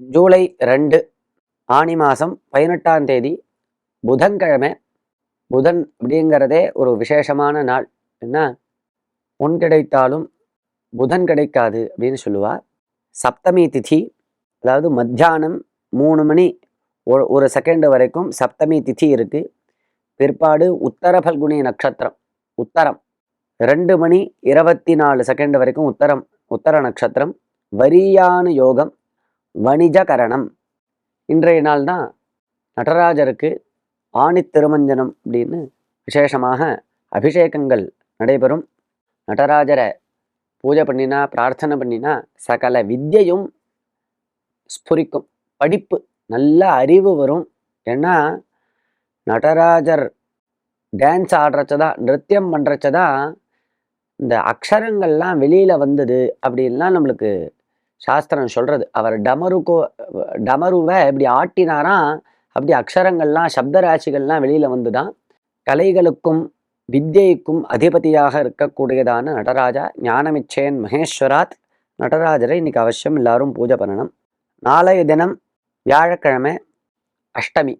ஜூலை ரெண்டு ஆனி மாதம் பதினெட்டாம் தேதி புதன்கிழமை. புதன் அப்படிங்கிறதே ஒரு விசேஷமான நாள். என்ன? பொன் கிடைத்தாலும் புதன் கிடைக்காது அப்படின்னு சொல்லுவா. சப்தமி திதி அதாவது மத்தியானம் மூணு மணி ஒரு ஒரு செகண்டு வரைக்கும் சப்தமி திதி இருக்கு. பிற்பாடு உத்தர பல்குனி நட்சத்திரம் உத்தரம். ரெண்டு மணி இருபத்தி நாலு செகண்ட் வரைக்கும் உத்தரம் உத்தர நட்சத்திரம். வரியான யோகம் வணிஜகரணம். இன்றைய நாள் தான் நடராஜருக்கு ஆணி திருமஞ்சனம் அப்படின்னு விசேஷமாக அபிஷேகங்கள் நடைபெறும். நடராஜரை பூஜை பண்ணினா பிரார்த்தனை பண்ணினா சகல வித்தியையும் ஸ்புரிக்கும். படிப்பு நல்ல அறிவு வரும். ஏன்னா நடராஜர் டான்ஸ் ஆடுறச்சதா நிருத்தியம் பண்ணுறச்சதா இந்த அக்ஷரங்கள்லாம் வெளியில் வந்தது அப்படின்லாம் நம்மளுக்கு சாஸ்திரம் சொல்கிறது அவர் டமருக்கோ டமருவை இப்படி ஆட்டினாராம் அப்படி அக்ஷரங்கள்லாம் சப்தராசிகள்லாம் வெளியில் வந்துதான். கலைகளுக்கும் வித்யைக்கும் அதிபதியாக இருக்கக்கூடியதான நடராஜா ஞானமிச்சயன் மகேஸ்வராத் நடராஜரை இன்னைக்கு அவசியம் எல்லாரும் பூஜை பண்ணணும். நாளைய தினம் வியாழக்கிழமை அஷ்டமி.